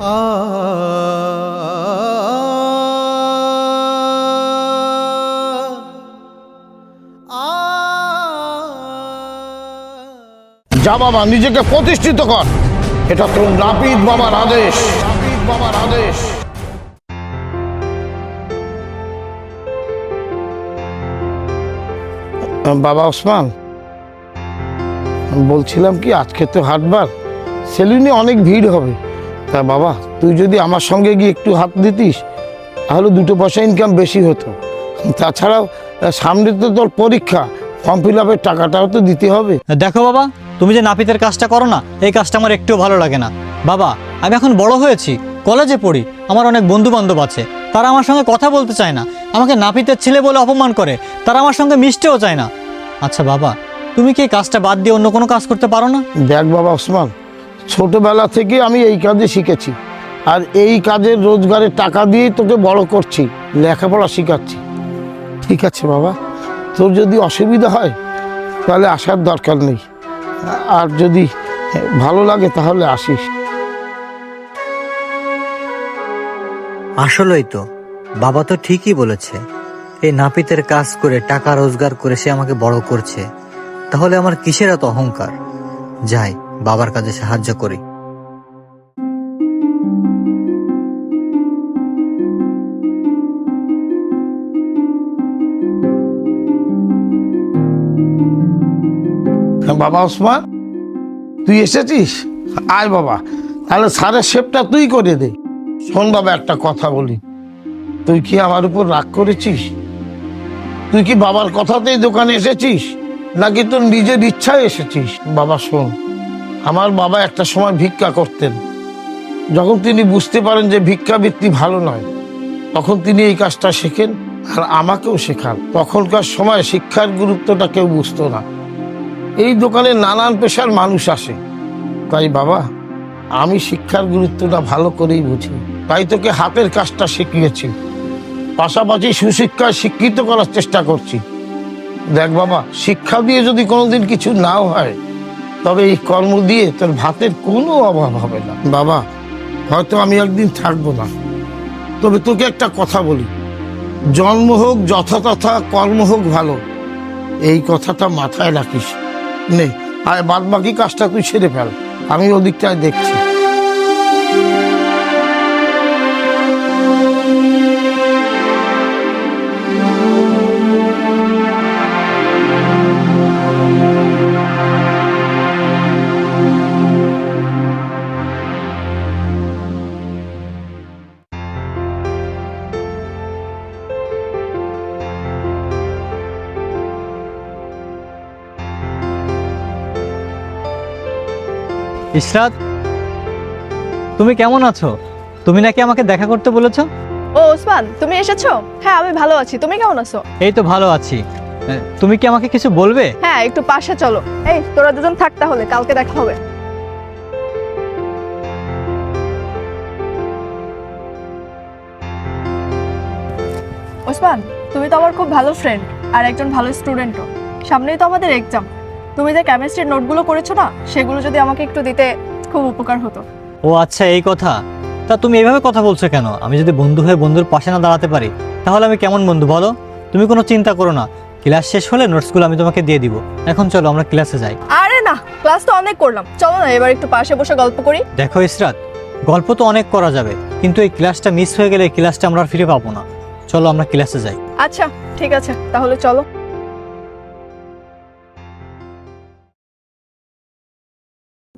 যা বাবা, নিজেকে প্রতিষ্ঠিত কর। এটা তোর নাপিত বাবার আদেশ। নাপিত বাবার আদেশ। বাবা ওসমান, বলছিলাম কি, আজকে তো হাটবার, সেলুনে অনেক ভিড় হবে। তা বাবা তুই যদি আমার সঙ্গে গিয়ে একটু হাত দিতিস তাহলে দুটো পয়সা ইনকাম বেশি হতো। তাছাড়াও সামনে তো তোর পরীক্ষা ফর্ম ফিল আপের টাকাটাও তো দিতে হবে। দেখো বাবা তুমি যে নাপিতের কাজটা করো না এই কাজটা আমার একটুও ভালো লাগে না। বাবা আমি এখন বড় হয়েছি কলেজে পড়ি আমার অনেক বন্ধু বান্ধব আছে। তারা আমার সঙ্গে কথা বলতে চায় না আমাকে নাপিতের ছেলে বলে অপমান করে তারা আমার সঙ্গে মিশতেও চায় না। আচ্ছা বাবা তুমি কি এই কাজটা বাদ দিয়ে অন্য কোনো কাজ করতে পারো না? দেখ বাবা ওসমান ছোটবেলা থেকে আমি এই কাজে শিখেছি। আর এই কাজের রোজগারের টাকা দিয়েই তোকে বড় করছি, লেখাপড়া শেখাচ্ছি। ঠিক আছে বাবা, তোর যদি অসুবিধা হয়, তাহলে আসার দরকার নেই। আর যদি ভালো লাগে, তাহলে আসিস। আসলেই তো, বাবা তো ঠিকই বলেছে। এই নাপিতের কাজ করে, টাকা রোজগার করে সে আমাকে বড় করছে। তাহলে আমার কিসের এত অহংকার? যাই বাবার কাজে সাহায্য করি। বাবা ওসমান, তুই এসেছিস? আয় বাবা, তাহলে সারের শেপটা তুই করে দে। শোন বাবা, একটা কথা বলি। তুই কি আমার উপর রাগ করেছিস? তুই কি বাবার কথাতেই দোকানে এসেছিস? নাকি তোর নিজের ইচ্ছায় এসেছিস? বাবা, শোন। আমার বাবা একটা সময় ভিক্ষা করতেন। যখন তিনি বুঝতে পারেন যে ভিক্ষাবৃত্তি ভালো নয়, তখন তিনি এই কাজটা শেখেন আর আমাকেও শেখান। তখনকার সময় শিক্ষার গুরুত্বটা কেউ বুঝতো না। এই দোকানে নানান পেশার মানুষ আসে। তাই বাবা, আমি শিক্ষার গুরুত্বটা ভালো করেই বুঝি। তাই তোকে হাতের কাজটা শিখিয়েছি। পাশাপাশি সুশিক্ষায় শিক্ষিত করার চেষ্টা করছি। দেখ বাবা, শিক্ষা দিয়ে যদি কোনোদিন কিছু নাও হয় তবে এই কর্ম দিয়ে তোর ভাতের কোনো অভাব হবে না। বাবা, হয়তো আমি একদিন থাকব না। তবে তোকে একটা কথা বলি। জন্ম হোক, যথাতথা কর্ম হোক ভালো, এই কথাটা মাথায় রাখিস। নে আর বাদ বাকি কাজটা তুই সেরে ফেল। আমি ওদিকটায় দেখছি। ইশরাত তুমি কেমন আছো? তুমি নাকি আমাকে দেখা করতে বলেছ? ও ওসমান তুমি এসেছ? হ্যাঁ আমি ভালো আছি। তুমি কেমন আছো? এই তো ভালো আছি। তুমি কি আমাকে কিছু বলবে? হ্যাঁ একটু পাশে চলো। এই তোরা দুজন থাক তাহলে কালকে দেখা হবে। ওসমান তুমি তো আমার খুব ভালো ফ্রেন্ড আর একজন ভালো স্টুডেন্টও সামনেই তো আমাদের এক্সাম তুমি যে কেমিস্ট্রির নোটগুলো করেছ না সেগুলো যদি আমাকে একটু দিতে খুব উপকার হতো। ও আচ্ছা এই কথা। তা তুমি এইভাবে কথা বলছো কেন? আমি যদি বন্ধু হয়ে বন্ধুর পাশে না দাঁড়াতে পারি তাহলে আমি কেমন বন্ধু বলো? তুমি কোনো চিন্তা করো না। ক্লাস শেষ হলে নোটসগুলো আমি তোমাকে দিয়ে দিব। এখন চলো আমরা ক্লাসে যাই। আরে না ক্লাস তো অনেক করলাম। চলো না এবার একটু পাশে বসে গল্প করি। দেখো ইসরাত গল্প তো অনেক করা যাবে কিন্তু এই ক্লাসটা মিস হয়ে গেলে এই ক্লাসটা আমরা আর ফিরে পাবো না। চলো আমরা ক্লাসে যাই। আচ্ছা ঠিক আছে তাহলে চলো।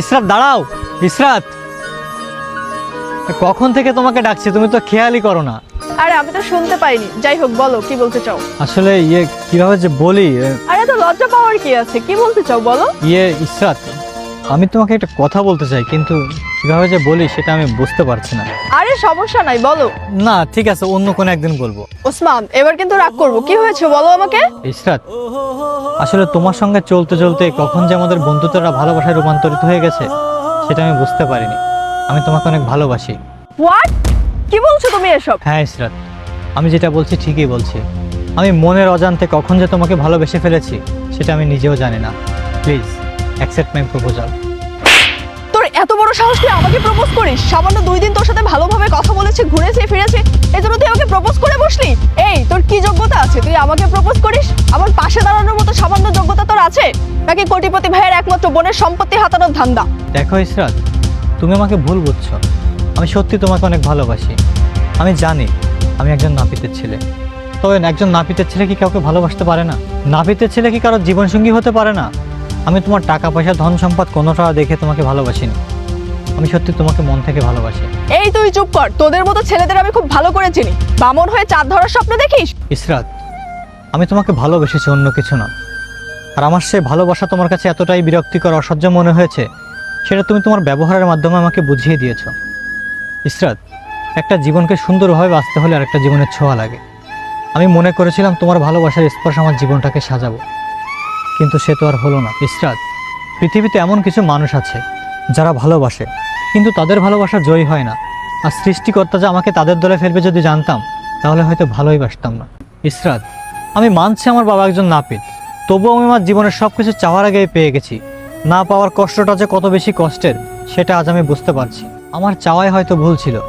ইসরাত দাঁড়াও। ইসরাত কখন থেকে তোমাকে ডাকছি? তুমি তো খেয়ালই করো না। আরে আমি তো শুনতে পাইনি। যাই হোক বলো কি বলতে চাও? আসলে ইয়ে কীভাবে যে বলি আরে তো লজ্জা পাওয়ার কি আছে? কি বলতে চাও বলো? ইয়ে ইসরাত আমি তোমাকে একটা কথা বলতে চাই কিন্তু কীভাবে যে বলি সেটা আমি বুঝতে পারছি না। আরে সমস্যা নাই বলো। না ঠিক আছে অন্য কোনো একদিন বলব। ওসমান এবার কিন্তু রাগ করব। কি হয়েছে বলো আমাকে? ইসরাত আসলে তোমার সঙ্গে চলতে চলতে কখন যে আমাদের বন্ধুত্বটা ভালোবাসায় রূপান্তরিত হয়ে গেছে সেটা আমি বুঝতে পারিনি। আমি তোমাকে অনেক ভালোবাসি। হোয়াট কি বলছো তুমি এসব? হ্যাঁ ইসরাত আমি যেটা বলছি ঠিকই বলছি। আমি মনের অজান্তে কখন যে তোমাকে ভালোবেসে ফেলেছি সেটা আমি নিজেও জানি না। প্লিজ অ্যাকসেপ্ট মাই প্রপোজাল সাহস তুই আমাকে প্রপোজ করিস? সামান্য দুই দিন তোর সাথে ভালোভাবে কথা বলেছে, ঘুরেছে, ফিরেছে এই জন্য তুই আমাকে প্রপোজ করে বসলি? এই, তোর কি যোগ্যতা আছে? তুই আমাকে প্রপোজ করিস? আমার পাশে দাঁড়ানোর মতো সামান্য যোগ্যতা তোর আছে? নাকি কোটিপতি ভাইয়ের একমাত্র বোনের সম্পত্তি হাতানোর ধান্দা? দেখো, ইসরাত, তুমি আমাকে ভুল বুঝছ। আমি সত্যি তোমাকে অনেক ভালোবাসি। আমি জানি আমি একজন নাপিতের ছেলে। তবে একজন নাপিতের ছেলে কি কাউকে ভালোবাসতে পারে না? নাপিতের ছেলে কি কারোর জীবনসঙ্গী হতে পারে না? আমি তোমার টাকা পয়সা ধন সম্পদ কোনোটা দেখে তোমাকে ভালোবাসিনি। আমি সত্যি তোমাকে মন থেকে ভালোবাসি। এই তুই চুপ কর তোদের মতো ছেলেদের আমি খুব ভালো করে চিনি। বামন হয়ে চাঁদ ধরার স্বপ্ন দেখিস? ইসরাত আমি তোমাকে ভালোবেসেছি অন্য কিছু না। আর আমার সে ভালোবাসা তোমার কাছে এতটাই বিরক্তিকর অসহ্য মনে হয়েছে সেটা তুমি তোমার ব্যবহারের মাধ্যমে আমাকে বুঝিয়ে দিয়েছ। ইসরাত একটা জীবনকে সুন্দরভাবে বাঁচতে হলে আর একটা জীবনের ছোঁয়া লাগে। আমি মনে করেছিলাম তোমার ভালোবাসার স্পর্শ আমার জীবনটাকে সাজাবো। কিন্তু সে তো আর হলো না। ইসরাত পৃথিবীতে এমন কিছু মানুষ আছে যারা ভালোবাসে। কিন্তু তাদের ভালোবাসা জয়ী হয় না। আর সৃষ্টিকর্তা যে আমাকে তাদের দলে ফেলবে যদি জানতাম, তাহলে হয়তো ভালোই বাসতাম না। ইসরাত, আমি মানছি আমার বাবা একজন নাপিত। তবুও আমি আমার জীবনের সব কিছু চাওয়ার আগেই পেয়ে গেছি। না পাওয়ার কষ্টটা যে কত বেশি কষ্টের, সেটা আজ আমি বুঝতে পারছি। আমার চাওয়াই হয়তো ভুল ছিল।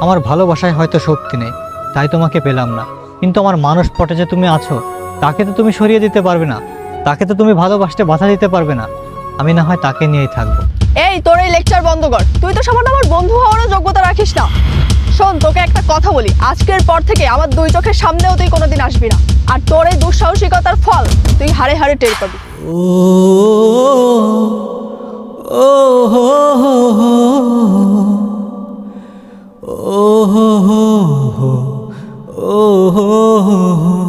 আমার ভালোবাসায় হয়তো শক্তি নেই। তাই তোমাকে পেলাম না। কিন্তু আমার মানুষ পটে যে তুমি আছো, তাকে তো তুমি সরিয়ে দিতে পারবে না। তাকে তো তুমি ভালোবাসতে বাধা দিতে পারবে না। আমি না হয় তাকে নিয়েই থাকব। এই তোর এই লেকচার বন্ধ কর তুই তো সামান্য আমার বন্ধু হওয়ারও যোগ্যতা রাখিস না শোন তোকে একটা কথা বলি আজকের পর থেকে আমার দুই চোখের সামনেও তুই কোনোদিন আসবি না আর তোর এই দুঃসাহসিকতার ফল তুই হাড়ে হাড়ে টের পাবি ও ও হো ও হো ও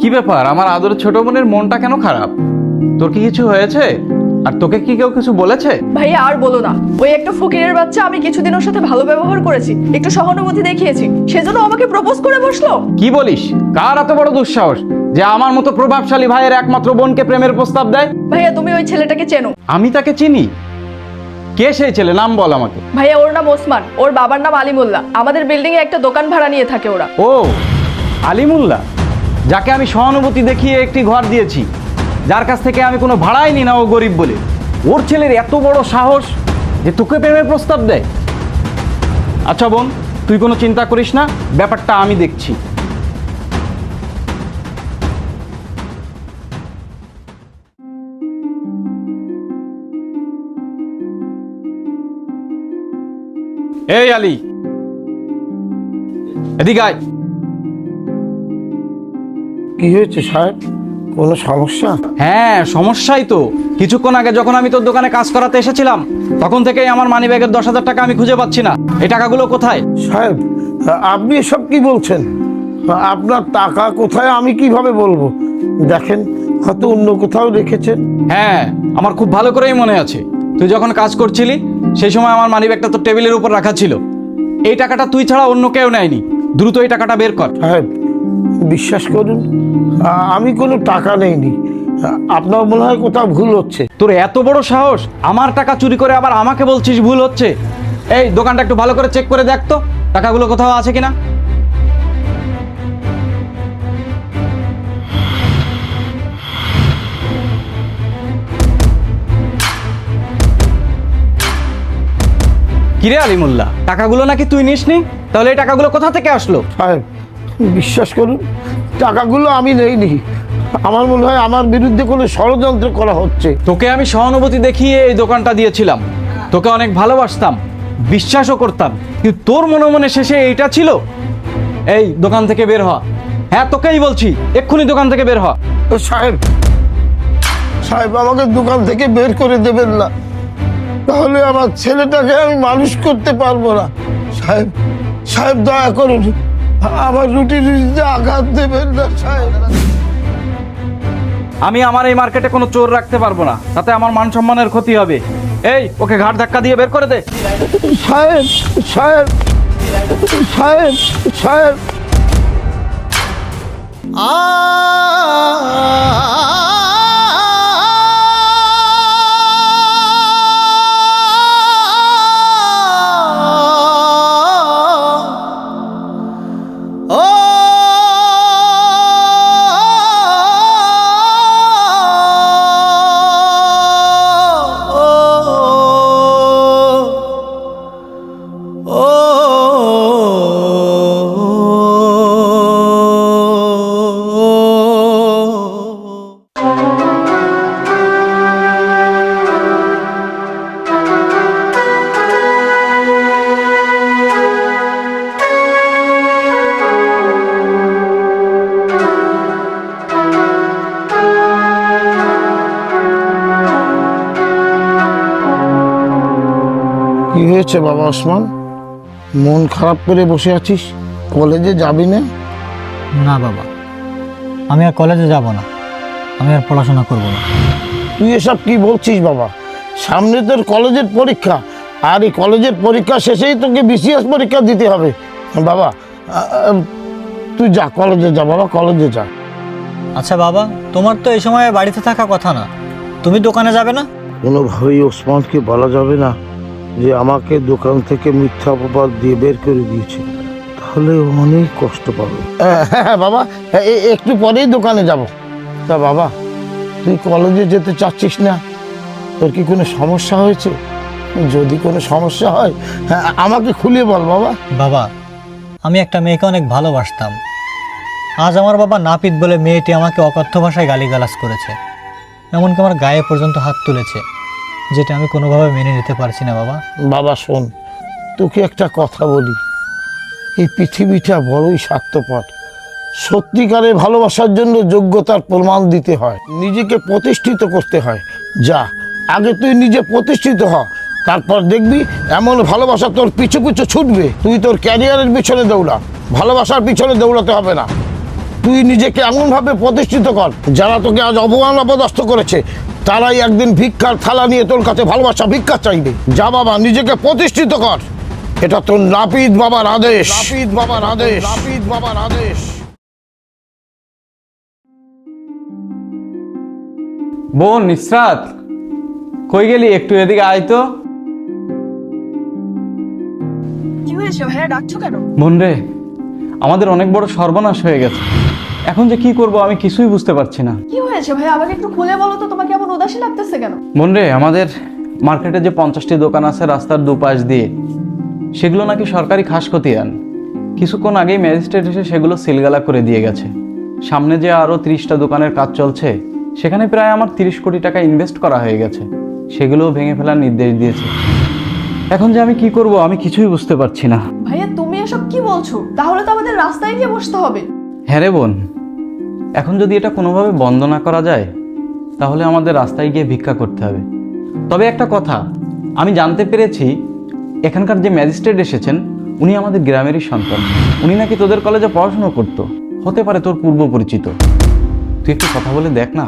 কি ব্যাপার? আমার আদরের ছোট বোনের মনটা কেন খারাপ? তোর কি কিছু হয়েছে? আর তোকে কি কেউ কিছু বলেছে? ভাইয়া আর বলো না। ওই একটা ফকিরের বাচ্চা আমি কিছুদিন ওর সাথে ভালো ব্যবহার করেছি। একটু সহানুভূতি দেখিয়েছি। সেজন্য আমাকে প্রপোজ করে বসল? কি বলিস? কার এত বড় দুঃসাহস যে আমার মতো প্রভাবশালী ভাইয়ের একমাত্র বোনকে প্রেমের প্রস্তাব দেয়? ভাইয়া তুমি ওই ছেলেটাকে চেনো। আমি তাকে চিনি। কে সেই ছেলে? নাম বল আমাকে। ভাইয়া ওর নাম ওসমান। ওর বাবার নাম আলিমুল্লাহ। আমাদের বিল্ডিং এ একটা দোকান ভাড়া নিয়ে থাকে ওরা। ও আলিমুল্লাহ? যাকে আমি সহানুভূতি দেখিয়ে একটি ঘর দিয়েছি, যার কাছ থেকে আমি কোনো ভাড়াই নি না ও গরিব বলে। ওর ছেলের এত বড় সাহস যে তোকে প্রেমের প্রস্তাব দেয়। আচ্ছা বোন, তুই কোনো চিন্তা করিস না, ব্যাপারটা আমি দেখছি। এই আলী। এদিকে আয়। কি হয়েছে সাহেব? কোনো সমস্যা? হ্যাঁ সমস্যাই তো। কিছুক্ষণ আগে যখন আমি তোর দোকানে কাজ করাতে এসেছিলাম তখন থেকেই আমার মানি ব্যাগের দশ হাজার টাকা আমি খুঁজে পাচ্ছি না। এই টাকাগুলো কোথায়? সাহেব আপনি এসব কি বলছেন? আপনার টাকা কোথায় আমি কীভাবে বলব? দেখেন হয়তো অন্য কোথাও রেখেছেন। হ্যাঁ আমার খুব ভালো করেই মনে আছে। তুই যখন কাজ করছিলি সেই সময় আমার মানি ব্যাগটা তোর টেবিলের উপর রাখা ছিল। এই টাকাটা তুই ছাড়া অন্য কেউ নেয়নি। দ্রুত এই টাকাটা বের কর। সাহেব বিশ্বাস করুন আমি কোনো টাকা নেইনি। আপনার মনে হয় কোথাও ভুল হচ্ছে। তোর এত বড় সাহস আমার টাকা চুরি করে আবার আমাকে বলছিস ভুল হচ্ছে? এই দোকানটা একটু ভালো করে চেক করে দেখ তো টাকাগুলো কোথাও আছে কিনা? কিরে আলিমুল্লাহ টাকাগুলো নাকি তুই নিসনি? তাহলে এই টাকাগুলো কোথা থেকে আসলো? সাহেব বিশ্বাস করুন টাকাগুলো আমি নেইনি। আমার মনে হয় আমার বিরুদ্ধে কোনো ষড়যন্ত্র করা হচ্ছে। তোকে আমি সহানুভূতি দেখিয়ে এই দোকানটা দিয়েছিলাম। তোকে অনেক ভালোবাসতাম বিশ্বাসও করতাম কিন্তু তোর মনে মনে শেষে এইটা ছিল? এই দোকান থেকে বের হ। হ্যাঁ তোকেই বলছি এক্ষুনি দোকান থেকে বের হওয়া হ সাহেব সাহেব আমাকে দোকান থেকে বের করে দেবেন না। তাহলে আমার ছেলেটাকে আমি মানুষ করতে পারব না। সাহেব সাহেব দয়া করুন। আমার রুটি রুটিতে আঘাত দেবেন না সাহেব আমি আমার এই মার্কেটে কোনো চোর রাখতে পারব না তাতে আমার মান সম্মানের ক্ষতি হবে এই ওকে ঘাট ধাক্কা দিয়ে বের করে দে সাহেব সাহেব সাহেব সাহেব কি হয়েছে বাবা ওসমান? মন খারাপ করে বসে আছিস? কলেজে যাবি না? না বাবা আমি আর কলেজে যাব না। আমি আর পড়াশোনা করব না। তুই এসব কি বলছিস বাবা? সামনে তোর কলেজের পরীক্ষা আর এই কলেজের পরীক্ষা শেষেই তোকে বিসিএস পরীক্ষা দিতে হবে। বাবা তুই যা কলেজে যা বাবা কলেজে যা। আচ্ছা বাবা তোমার তো এই সময় বাড়িতে থাকা কথা না। তুমি দোকানে যাবে না? কোনোভাবেই ওসমানকে বলা যাবে না। যে আমাকে দোকান থেকে মিথ্যা অপবাদ দিয়ে বের করে দিয়েছে তাহলে ও অনেক কষ্ট পাবে। হ্যাঁ হ্যাঁ বাবা একটু পরেই দোকানে যাব। তা বাবা তুই কলেজে যেতে চাচ্ছিস না? তোর কি কোনো সমস্যা হয়েছে? যদি কোনো সমস্যা হয় হ্যাঁ আমাকে খুলে বল বাবা। বাবা আমি একটা মেয়েকে অনেক ভালোবাসতাম। আজ আমার বাবা নাপিত বলে মেয়েটি আমাকে অকথ্য ভাষায় গালিগালাজ করেছে। এমনকি আমার গায়ে পর্যন্ত হাত তুলেছে। যেটা আমি কোনোভাবে মেনে নিতে পারছি না, বাবা। বাবা, শোন, তোকে একটা কথা বলি। এই পৃথিবীটা বড়ই স্বার্থপর। সত্যিকারের ভালোবাসার জন্য যোগ্যতার প্রমাণ দিতে হয়। নিজেকে প্রতিষ্ঠিত করতে হয়। যা, আগে তুই নিজে প্রতিষ্ঠিত হ। তারপর দেখবি, এমন ভালোবাসা তোর পিছু পিছু ছুটবে। তুই তোর ক্যারিয়ারের পিছনে দৌড়া। ভালোবাসার পিছনে দৌড়াতে হবে না। তুই নিজেকে এমনভাবে প্রতিষ্ঠিত কর, যারা তোকে আজ অপমান, অপদস্থ করেছে। তারাই একদিন ভিক্ষার থালা নিয়ে তোর কাছে ভালোবাসা ভিক্ষা চাইবে। যা বাবা নিজেকে প্রতিষ্ঠিত কর। এটা তোর নাপিত বাবার আদেশ। নাপিত বাবার আদেশ। নাপিত বাবার আদেশ। বোন ইসরাত কই গেলি? একটু এদিকে আয় তো। কি হয়েছে ভাইয়া? ডাকছো কেন? বোন রে আমাদের অনেক বড় সর্বনাশ হয়ে গেছে। এখন যে কি করব আমি কিছুই বুঝতে পারছি না। কি হয়েছে ভাইয়া আমাকে একটু খুলে বলো তো তোমাকে এমন উদাসী লাগতেছে কেন? বোন রে আমাদের মার্কেটে যে পঞ্চাশটি দোকান আছে রাস্তার দুপাশ দিয়ে সেগুলো নাকি সরকারি খাস খতিয়ান কিছুক্ষণ আগেই ম্যাজিস্ট্রেট এসে সেগুলো সিলগালা করে দিয়ে গেছে। সামনে যে আরও তিরিশটা দোকানের কাজ চলছে সেখানে প্রায় আমার তিরিশ কোটি টাকা ইনভেস্ট করা হয়ে গেছে। সেগুলোও ভেঙে ফেলার নির্দেশ দিয়েছে। এখন যে আমি কি করব আমি কিছুই বুঝতে পারছি না। ভাইয়া তুমি এসব কি বলছো? তাহলে তো আমাদের রাস্তায় গিয়ে বসতে হবে। হ্যাঁ রে বোন। এখন যদি এটা কোনোভাবে বন্ধ না করা যায় তাহলে আমাদের রাস্তায় গিয়ে ভিক্ষা করতে হবে। তবে একটা কথা আমি জানতে পেরেছি এখানকার যে ম্যাজিস্ট্রেট এসেছেন উনি আমাদের গ্রামেরই সন্তান। উনি নাকি তোদের কলেজে পড়াশোনা করতো? হতে পারে তোর পূর্ব পরিচিত। তুই একটু কথা বলে দেখ না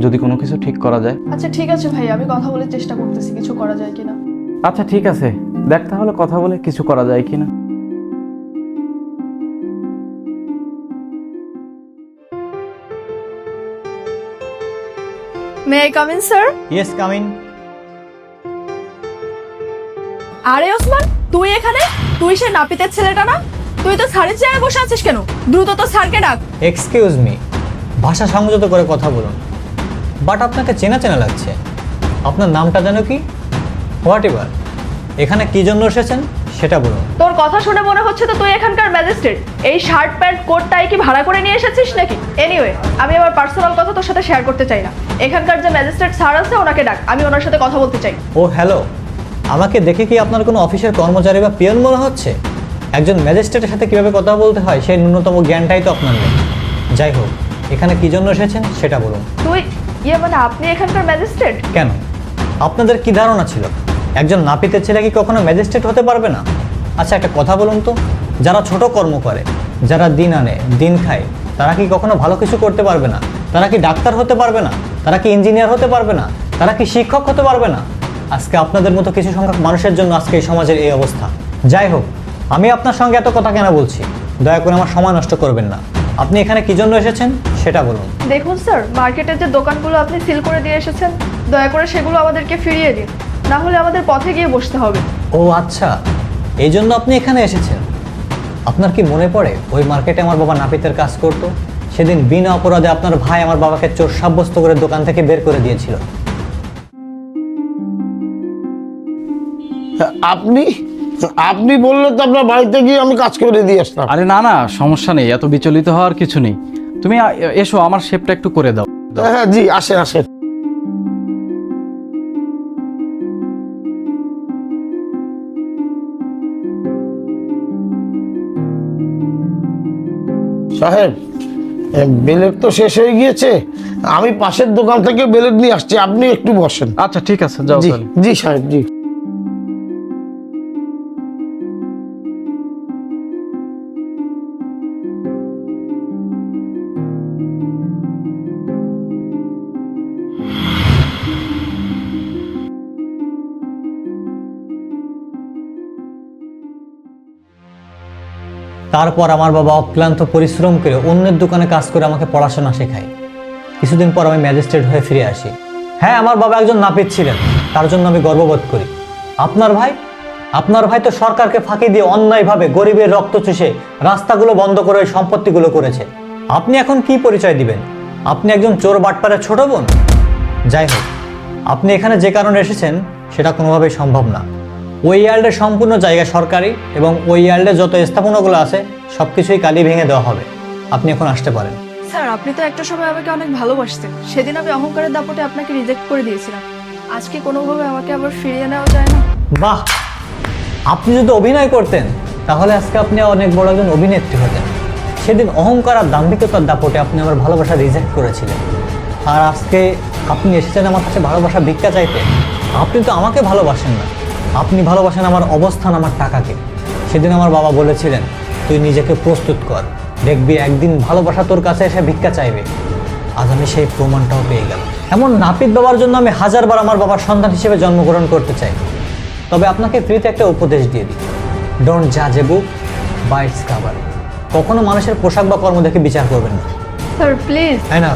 যদি কোনো কিছু ঠিক করা যায়। আচ্ছা ঠিক আছে ভাই আমি কথা বলে চেষ্টা করতেছি কিছু করা যায় কিনা। আচ্ছা ঠিক আছে। দেখ তাহলে কথা বলে কিছু করা যায় কিনা। May I come in sir yes come in আরে ওসমান তুই এখানে? তুই সে নাপিতের ছেলেটা না? তুই তো স্যারের চেয়ারে বসে আছিস কেন? দ্রুত তো স্যারকে ডাক। এক্সকিউজ মি ভাষা সংযত করে কথা বলুন। বাট আপনাকে চেনা চেনা লাগছে। আপনার নামটা জানো কি? হোয়াট এভার এখানে কি জন্য এসেছেন? সেটা বলুন। তোর কথা শুনে মনে হচ্ছে তো তুই এখানকার ম্যাজিস্ট্রেট। এই শার্ট প্যান্ট কোট টাই কি ভাড়া করে নিয়ে এসেছিস নাকি? এনিওয়ে আমি আমার পার্সোনাল কথা তোর সাথে শেয়ার করতে চাই না। এখানকার যে ম্যাজিস্ট্রেট স্যার আছে ওনাকে ডাক। আমি ওনার সাথে কথা বলতে চাই। ও হ্যালো আমাকে দেখে কি আপনার কোনো অফিসের কর্মচারী বা পিয়ন মনে হচ্ছে? একজন ম্যাজিস্ট্রেটের সাথে কীভাবে কথা বলতে হয় সেই ন্যূনতম জ্ঞানটাই তো আপনার নেই। যাই হোক এখানে কি জন্য এসেছেন সেটা বলুন। তুই ইয়ে মানে আপনি এখানকার ম্যাজিস্ট্রেট? কেন? আপনাদের কি ধারণা ছিল? একজন নাপিতের ছেলে কি কখনো ম্যাজিস্ট্রেট হতে পারবে না? আচ্ছা একটা কথা বলুন তো। যারা ছোট কর্ম করে, যারা দিন আনে, দিন খায়, তারা কি কখনো ভালো কিছু করতে পারবে না? তারা কি ডাক্তার হতে পারবে না? তারা কি ইঞ্জিনিয়ার হতে পারবে না? তারা কি শিক্ষক হতে পারবে না? আজকে আপনাদের মতো কিছু সংখ্যক মানুষের জন্য আজকে এই সমাজের এই অবস্থা। যাই হোক, আমি আপনার সঙ্গে এত কথা কেন বলছি? দয়া করে আমার সময় নষ্ট করবেন না। আপনি এখানে কি জন্য এসেছেন? সেটা বলুন। দেখুন, স্যার, মার্কেটের যে দোকানগুলো আপনি সিল করে দিয়ে এসেছেন, দয়া করে সেগুলো আমাদেরকে ফিরিয়ে দিন। না হলে আমাদের পথে গিয়ে বসতে হবে। ও আচ্ছা। এই জন্য আপনি এখানে এসেছেন। আপনার কি মনে পড়ে ওই মার্কেটে আমার বাবা নাপিতের কাজ করত? সেদিন বিনা অপরাধে আপনার ভাই আমার বাবাকে চোর সাব্যস্ত করে দোকান থেকে বের করে দিয়েছিল। আপনি? আপনি বললে তো আপনার বাড়িতে গিয়ে আমি কাজ করে দিয়ে আসতাম। আরে না না সমস্যা নেই এত বিচলিত হওয়ার কিছু নেই। তুমি এসো আমার শেপটা একটু করে দাও। হ্যাঁ হ্যাঁ জি আসেন আসেন। সাহেব বেলেট তো শেষ হয়ে গিয়েছে। আমি পাশের দোকান থেকে বেলেট নিয়ে আসছি আপনি একটু বসেন। আচ্ছা ঠিক আছে যাও জি সাহেব জি। তারপর আমার বাবা অক্লান্ত পরিশ্রম করে অন্যের দোকানে কাজ করে আমাকে পড়াশোনা শেখায়। কিছুদিন পর আমি ম্যাজিস্ট্রেট হয়ে ফিরে আসি। হ্যাঁ আমার বাবা একজন নাপিত ছিলেন। তার জন্য আমি গর্ববোধ করি। আপনার ভাই? আপনার ভাই তো সরকারকে ফাঁকি দিয়ে অন্যায়ভাবে গরিবের রক্ত চুষে রাস্তাগুলো বন্ধ করে সম্পত্তিগুলো করেছে। আপনি এখন কি পরিচয় দিবেন? আপনি একজন চোর বাটপারের ছোট বোন? যাই হোক, আপনি এখানে যে কারণে এসেছেন, সেটা কোনোভাবেই সম্ভব না। ওই ইয়ার্ডের সম্পূর্ণ জায়গা সরকারি এবং ওই ইয়ার্ডে যত স্থাপনাগুলো আছে সব কিছুই কালি ভেঙে দেওয়া হবে। আপনি এখন আসতে পারেন। স্যার আপনি তো একটা সময় আমাকে অনেক ভালোবাসতেন। সেদিন আমি অহংকারের দাপটে আপনাকে রিজেক্ট করে দিয়েছিলাম। আজকে কোনোভাবে আমাকে আবার ফিরিয়ে নেওয়া যায় না? বাহ! আপনি যদি অভিনয় করতেন তাহলে আজকে আপনি অনেক বড় একজন অভিনেত্রী হতেন। সেদিন অহংকার আর দাম্ভিকতার দাপটে আপনি আমার ভালোবাসা রিজেক্ট করেছিলেন। আর আজকে আপনি এসেছেন আমার কাছে ভালোবাসা ভিক্ষা চাইতে। আপনি তো আমাকে ভালোবাসেন না। আপনি ভালোবাসেন আমার অবস্থান আমার টাকাকে। সেদিন আমার বাবা বলেছিলেন তুই নিজেকে প্রস্তুত কর। দেখবি একদিন ভালোবাসা তোর কাছে এসে ভিক্ষা চাইবে। আজ আমি সেই প্রমাণটাও পেয়ে গেলাম। এমন নাপিত বাবার জন্য আমি হাজারবার আমার বাবার সন্তান হিসেবে জন্মগ্রহণ করতে চাই। তবে আপনাকে ফ্রিতে একটা উপদেশ দিয়ে দিই। ডোন্ট জাজ a book by its cover কখনো মানুষের পোশাক বা কর্ম দেখে বিচার করবেন না। স্যার প্লিজ না?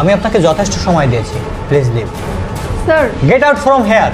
আমি আপনাকে যথেষ্ট সময় দিয়েছি। Please leave sir get out from here